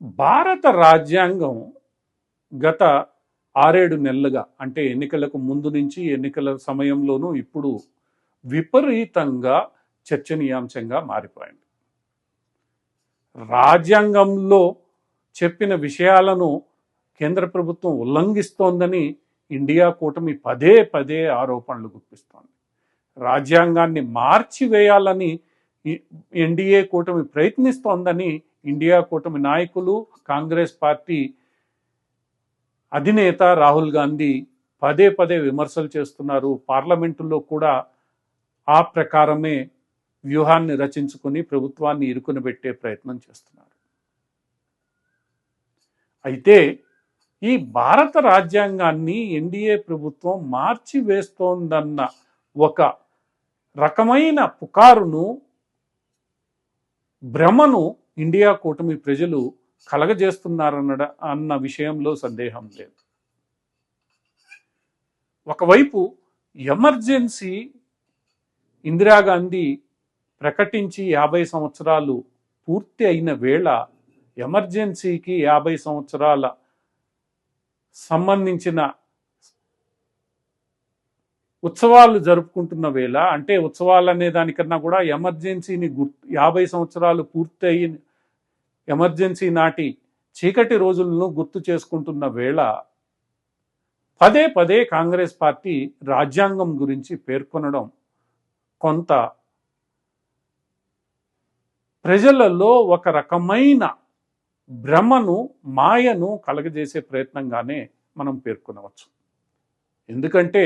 భారత రాజ్యాంగం గత ఆరేడు నెలలుగా అంటే ఎన్నికలకు ముందు నుంచి ఎన్నికల సమయంలోనూ ఇప్పుడు విపరీతంగా చర్చనీయాంశంగా మారిపోయింది. రాజ్యాంగంలో చెప్పిన విషయాలను కేంద్ర ప్రభుత్వం ఉల్లంఘిస్తోందని ఇండియా కూటమి పదే పదే ఆరోపణలు గుప్పిస్తోంది. రాజ్యాంగాన్ని మార్చివేయాలని ఎన్డీఏ కూటమి ప్రయత్నిస్తోందని ఇండియా కూటమి నాయకులు కాంగ్రెస్ పార్టీ అధినేత రాహుల్ గాంధీ పదే పదే విమర్శలు చేస్తున్నారు. పార్లమెంటులో కూడా ఆ ప్రకారమే వ్యూహాన్ని రచించుకుని ప్రభుత్వాన్ని ఇరుకుని పెట్టే ప్రయత్నం చేస్తున్నారు. అయితే ఈ భారత రాజ్యాంగాన్ని ఎన్డీఏ ప్రభుత్వం మార్చి వేస్తోందన్న ఒక రకమైన పుకారును భ్రమను ఇండియా కూటమి ప్రజలు కలగజేస్తున్నారన్న అన్న విషయంలో సందేహం లేదు. ఒకవైపు ఎమర్జెన్సీ ఇందిరాగాంధీ ప్రకటించి యాభై సంవత్సరాలు పూర్తి అయిన వేళ ఎమర్జెన్సీకి యాభై సంవత్సరాల సంబంధించిన ఉత్సవాలు జరుపుకుంటున్న వేళ అంటే ఉత్సవాలు అనే దానికన్నా కూడా ఎమర్జెన్సీని గుర్తు యాభై సంవత్సరాలు పూర్తయి ఎమర్జెన్సీ నాటి చీకటి రోజులను గుర్తు చేసుకుంటున్న వేళ పదే పదే కాంగ్రెస్ పార్టీ రాజ్యాంగం గురించి పేర్కొనడం కొంత ప్రజలలో ఒక రకమైన భ్రమను మాయను కలగజేసే ప్రయత్నంగానే మనం పేర్కొనవచ్చు. ఎందుకంటే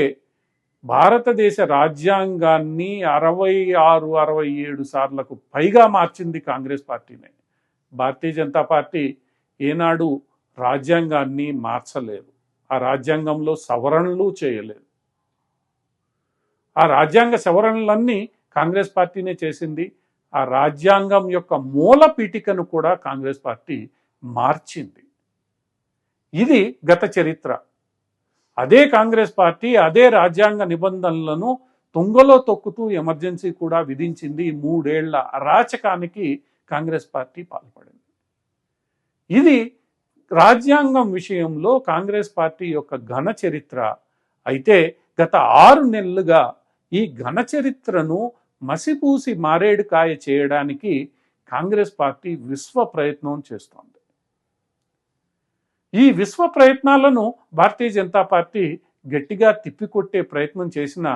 భారతదేశ రాజ్యాంగాన్ని అరవై ఆరు అరవై ఏడు సార్లకు పైగా మార్చింది కాంగ్రెస్ పార్టీనే. భారతీయ జనతా పార్టీ ఏనాడు రాజ్యాంగాన్ని మార్చలేదు. ఆ రాజ్యాంగంలో సవరణలు చేయలేదు. ఆ రాజ్యాంగ సవరణలన్నీ కాంగ్రెస్ పార్టీనే చేసింది. ఆ రాజ్యాంగం యొక్క మూల పీఠికను కూడా కాంగ్రెస్ పార్టీ మార్చింది. ఇది గత చరిత్ర. అదే కాంగ్రెస్ పార్టీ అదే రాజ్యాంగ నిబంధనలను తుంగలో తొక్కుతూ ఎమర్జెన్సీ కూడా విధించింది మూడేళ్ళ అరాచకానికి కాంగ్రెస్ పార్టీ పాల్పడింది. ఇది రాజ్యాంగం విషయంలో కాంగ్రెస్ పార్టీ యొక్క ఘన చరిత్ర. అయితే గత ఆరు నెలలుగా ఈ ఘన చరిత్రను మసిపూసి మారేడుకాయ చేయడానికి కాంగ్రెస్ పార్టీ విశ్వ ప్రయత్నం చేస్తోంది. ఈ విశ్వ ప్రయత్నాలను భారతీయ జనతా పార్టీ గట్టిగా తిప్పికొట్టే ప్రయత్నం చేసిన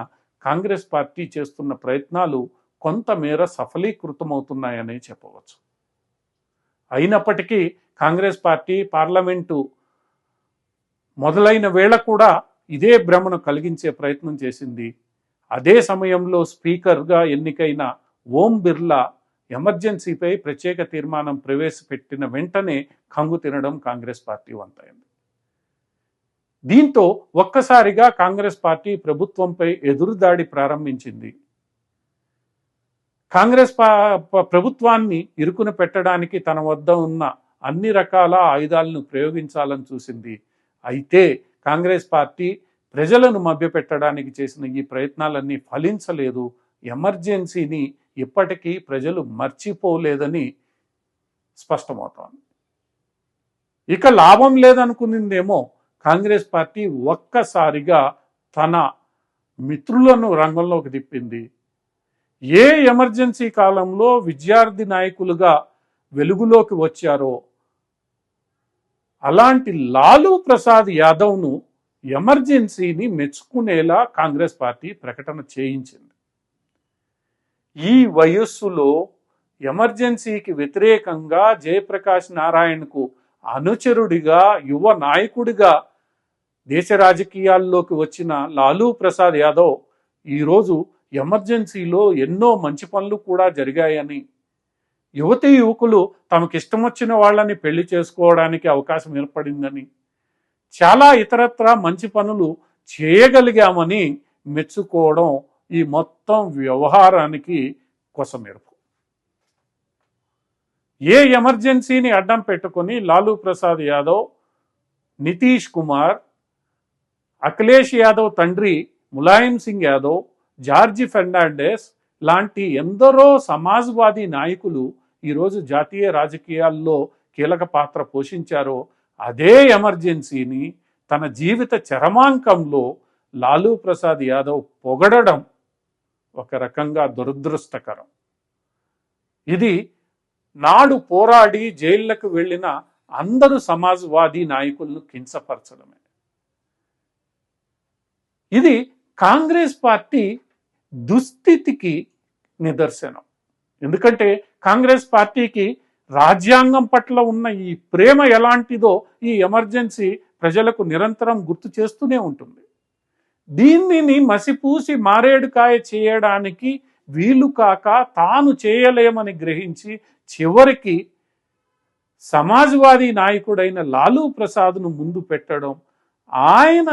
కాంగ్రెస్ పార్టీ చేస్తున్న ప్రయత్నాలు కొంతమేర సఫలీకృతమవుతున్నాయని చెప్పవచ్చు. అయినప్పటికీ కాంగ్రెస్ పార్టీ పార్లమెంటు మొదలైన వేళ కూడా ఇదే భ్రమను కలిగించే ప్రయత్నం చేసింది. అదే సమయంలో స్పీకర్గా ఎన్నికైన ఓం బిర్లా ఎమర్జెన్సీపై ప్రత్యేక తీర్మానం ప్రవేశపెట్టిన వెంటనే కంగు తినడం కాంగ్రెస్ పార్టీ వంతైంది. దీంతో ఒక్కసారిగా కాంగ్రెస్ పార్టీ ప్రభుత్వంపై ఎదురుదాడి ప్రారంభించింది. కాంగ్రెస్ ప్రభుత్వాన్ని ఇరుకున పెట్టడానికి తన వద్ద ఉన్న అన్ని రకాల ఆయుధాలను ప్రయోగించాలని చూసింది. అయితే కాంగ్రెస్ పార్టీ ప్రజలను మభ్యపెట్టడానికి చేసిన ఈ ప్రయత్నాలన్నీ ఫలించలేదు. ఎమర్జెన్సీని ఇప్పటికీ ప్రజలు మర్చిపోలేదని స్పష్టమవుతోంది. ఇక లాభం లేదనుకునిందేమో కాంగ్రెస్ పార్టీ ఒక్కసారిగా తన మిత్రులను రంగంలోకి తిప్పింది. ఏ ఎమర్జెన్సీ కాలంలో విద్యార్థి నాయకులుగా వెలుగులోకి వచ్చారో అలాంటి లాలూ ప్రసాద్ యాదవ్ను ఎమర్జెన్సీని మెచ్చుకునేలా కాంగ్రెస్ పార్టీ ప్రకటన చేయించింది. ఈ వయస్సులో ఎమర్జెన్సీకి వ్యతిరేకంగా జయప్రకాష్ నారాయణకు అనుచరుడిగా యువ నాయకుడిగా దేశ రాజకీయాల్లోకి వచ్చిన లాలూ ప్రసాద్ యాదవ్ ఈరోజు ఎమర్జెన్సీలో ఎన్నో మంచి పనులు కూడా జరిగాయని యువతి యువకులు తమకిష్టం వచ్చిన వాళ్ళని పెళ్ళి చేసుకోవడానికి అవకాశం ఏర్పడిందని చాలా ఇతరత్ర మంచి పనులు చేయగలిగామని మెచ్చుకోవడం ఈ మొత్తం వ్యవహారానికి కొసమెరుపు. ఏ ఎమర్జెన్సీని అడ్డం పెట్టుకొని లాలూ ప్రసాద్ యాదవ్ నితీష్ కుమార్ అఖిలేష్ యాదవ్ తండ్రి ములాయం సింగ్ యాదవ్ జార్జి ఫెర్నాండెస్ లాంటి ఎందరో సమాజ్వాదీ నాయకులు ఈరోజు జాతీయ రాజకీయాల్లో కీలక పాత్ర పోషించారో అదే ఎమర్జెన్సీని తన జీవిత చరమాంకంలో లాలూ ప్రసాద్ యాదవ్ పొగడడం ఒక రకంగా దురదృష్టకరం. ఇది నాడు పోరాడి జైళ్ళకు వెళ్ళిన అందరు సమాజ్వాదీ నాయకులను కించపరచడమే. ఇది కాంగ్రెస్ పార్టీ దుస్థితికి నిదర్శనం. ఎందుకంటే కాంగ్రెస్ పార్టీకి రాజ్యాంగం పట్ల ఉన్న ఈ ప్రేమ ఎలాంటిదో ఈ ఎమర్జెన్సీ ప్రజలకు నిరంతరం గుర్తు చేస్తూనే ఉంటుంది. దీనిని మసిపూసి మారేడుకాయ చేయడానికి వీలు కాక తాను చేయలేమని గ్రహించి చివరికి సమాజ్వాదీ నాయకుడైన లాలూ ప్రసాద్ను ముందు పెట్టడం ఆయన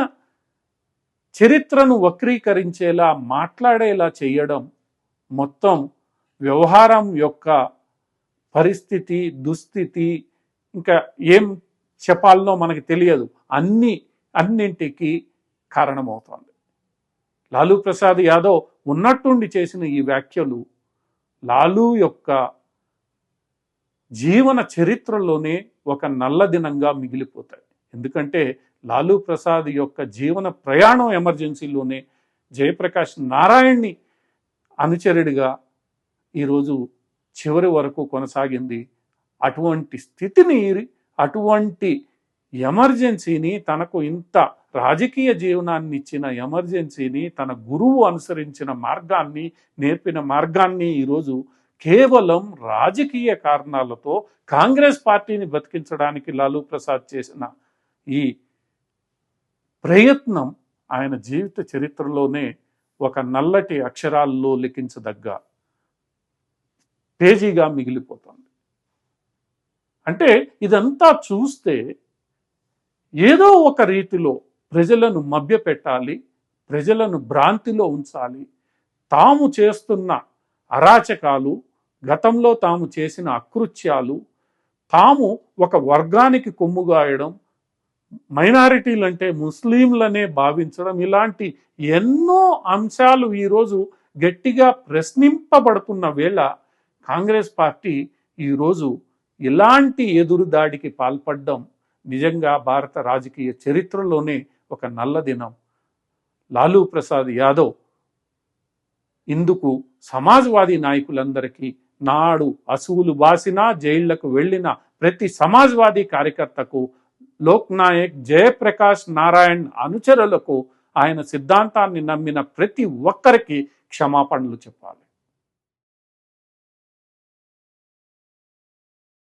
చరిత్రను వక్రీకరించేలా మాట్లాడేలా చేయడం మొత్తం వ్యవహారం యొక్క పరిస్థితి దుస్థితి ఇంకా ఏం చెప్పాలనో మనకి తెలియదు. అన్ని అన్నింటికి కారణమవుతోంది. లాలూ ప్రసాద్ యాదవ్ ఉన్నట్టుండి చేసిన ఈ వ్యాఖ్యలు లాలూ యొక్క జీవన చరిత్రలోనే ఒక నల్ల దినంగా మిగిలిపోతాయి. ఎందుకంటే లాలూ ప్రసాద్ యొక్క జీవన ప్రయాణం ఎమర్జెన్సీలోనే జయప్రకాష్ నారాయణ్ని అనుచరుడిగా ఈరోజు చివరి వరకు కొనసాగింది. అటువంటి స్థితిని అటువంటి ఎమర్జెన్సీని తనకు ఇంత రాజకీయ జీవనాన్ని ఇచ్చిన ఎమర్జెన్సీని తన గురువు అనుసరించిన మార్గాన్ని నేర్పిన మార్గాన్ని ఈరోజు కేవలం రాజకీయ కారణాలతో కాంగ్రెస్ పార్టీని బతికించడానికి లాలూ ప్రసాద్ చేసిన ఈ ప్రయత్నం ఆయన జీవిత చరిత్రలోనే ఒక నల్లటి అక్షరాల్లో లిఖించదగ్గ పేజీగా మిగిలిపోతుంది. అంటే ఇదంతా చూస్తే ఏదో ఒక రీతిలో ప్రజలను మభ్యపెట్టాలి ప్రజలను భ్రాంతిలో ఉంచాలి. తాము చేస్తున్న అరాచకాలు గతంలో తాము చేసిన అకృత్యాలు తాము ఒక వర్గానికి కొమ్ముగాయడం మైనారిటీలు అంటే ముస్లింలనే భావించడం ఇలాంటి ఎన్నో అంశాలు ఈరోజు గట్టిగా ప్రశ్నింపబడుతున్న వేళ కాంగ్రెస్ పార్టీ ఈరోజు ఇలాంటి ఎదురుదాడికి పాల్పడడం నిజంగా భారత రాజకీయ చరిత్రలోనే ఒక నల్ల దినం. లాలూ ప్రసాద్ యాదవ్ ఇందుకు సమాజ్వాదీ నాయకులందరికీ నాడు అసువులు బాసినా జైళ్ళకు వెళ్ళిన ప్రతి సమాజ్వాదీ కార్యకర్తకు లోక్ నాయక్ జయప్రకాష్ నారాయణ్ అనుచరులకు ఆయన సిద్ధాంతాన్ని నమ్మిన ప్రతి ఒక్కరికి క్షమాపణలు చెప్పాలి.